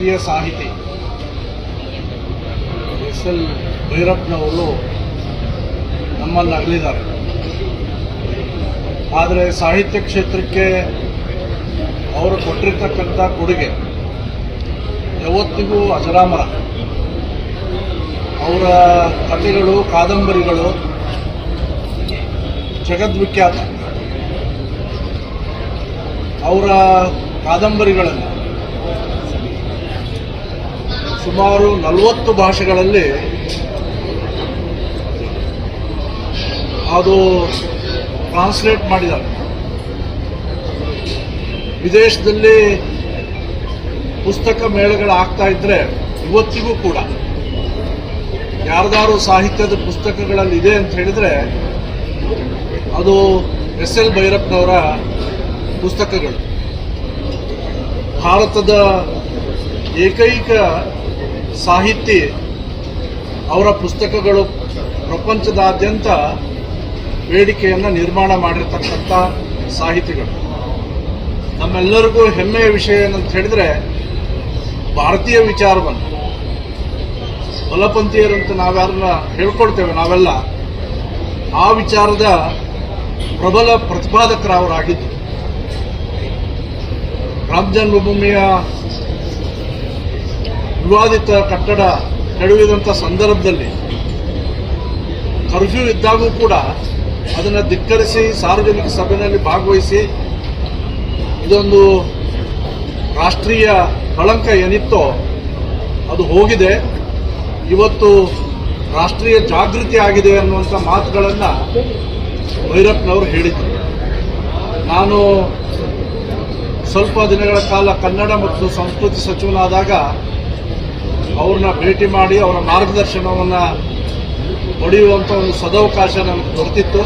ಹಿರಿಯ ಸಾಹಿತಿ S L ಭೈರಪ್ಪನವರು ನಮ್ಮಲ್ಲಿ ಅಗಲಿದ್ದಾರೆ. ಆದರೆ ಸಾಹಿತ್ಯ ಕ್ಷೇತ್ರಕ್ಕೆ ಅವರು ಕೊಟ್ಟಿರ್ತಕ್ಕಂಥ ಕೊಡುಗೆ ಯಾವತ್ತಿಗೂ ಅಜರಾಮರ. ಅವರ ಕಥೆಗಳು, ಕಾದಂಬರಿಗಳು ಜಗದ್ವಿಖ್ಯಾತ. ಅವರ ಕಾದಂಬರಿಗಳನ್ನು ಸುಮಾರು ನಲವತ್ತು ಭಾಷೆಗಳಲ್ಲಿ ಅದು ಟ್ರಾನ್ಸ್ಲೇಟ್ ಮಾಡಿದ್ದಾರೆ. ವಿದೇಶದಲ್ಲಿ ಪುಸ್ತಕ ಮೇಳಗಳು ಆಗ್ತಾ ಇದ್ರೆ ಇವತ್ತಿಗೂ ಕೂಡ ಯಾರ್ದಾರು ಸಾಹಿತ್ಯದ ಪುಸ್ತಕಗಳಲ್ಲಿ ಇದೆ ಅಂತ ಹೇಳಿದ್ರೆ ಅದು ಎಸ್ ಎಲ್ ಭೈರಪ್ಪನವರ ಪುಸ್ತಕಗಳು. ಭಾರತದ ಏಕೈಕ ಸಾಹಿತಿ ಅವರ ಪುಸ್ತಕಗಳು ಪ್ರಪಂಚದಾದ್ಯಂತ ಬೇಡಿಕೆಯನ್ನು ನಿರ್ಮಾಣ ಮಾಡಿರ್ತಕ್ಕಂಥ ಸಾಹಿತಿಗಳು. ನಮ್ಮೆಲ್ಲರಿಗೂ ಹೆಮ್ಮೆಯ ವಿಷಯ ಏನಂತ ಹೇಳಿದ್ರೆ ಭಾರತೀಯ ವಿಚಾರವನ್ನು. ಬಲಪಂಥೀಯರಂತ ನಾವ್ಯಾರನ್ನ ಹೇಳ್ಕೊಳ್ತೇವೆ ನಾವೆಲ್ಲ. ಆ ವಿಚಾರದ ಪ್ರಬಲ ಪ್ರತಿಪಾದಕರವರಾಗಿದ್ದು. ರಾಮ ಜನ್ಮಭೂಮಿಯ ವಿವಾದಿತ ಕಟ್ಟಡ ಕೆಡವಿದಂಥ ಸಂದರ್ಭದಲ್ಲಿ ಕರ್ಫ್ಯೂ ಇದ್ದಾಗೂ ಕೂಡ ಅದನ್ನು ಧಿಕ್ಕರಿಸಿ ಸಾರ್ವಜನಿಕ ಸಭೆಯಲ್ಲಿ ಭಾಗವಹಿಸಿ ಇದೊಂದು ರಾಷ್ಟ್ರೀಯ ಕಳಂಕ ಏನಿತ್ತೋ ಅದು ಹೋಗಿದೆ. ಇವತ್ತು ರಾಷ್ಟ್ರೀಯ ಜಾಗೃತಿ ಆಗಿದೆ ಅನ್ನುವಂಥ ಮಾತುಗಳನ್ನು ಭೈರಪ್ಪನವರು ಹೇಳಿದರು. ನಾನು ಸ್ವಲ್ಪ ದಿನಗಳ ಕಾಲ ಕನ್ನಡ ಮತ್ತು ಸಂಸ್ಕೃತಿ ಸಚಿವನಾದಾಗ ಅವ್ರನ್ನ ಭೇಟಿ ಮಾಡಿ ಅವರ ಮಾರ್ಗದರ್ಶನವನ್ನು ಪಡೆಯುವಂಥ ಒಂದು ಸದವಕಾಶ ನನಗೆ ದೊರೆತಿತ್ತು.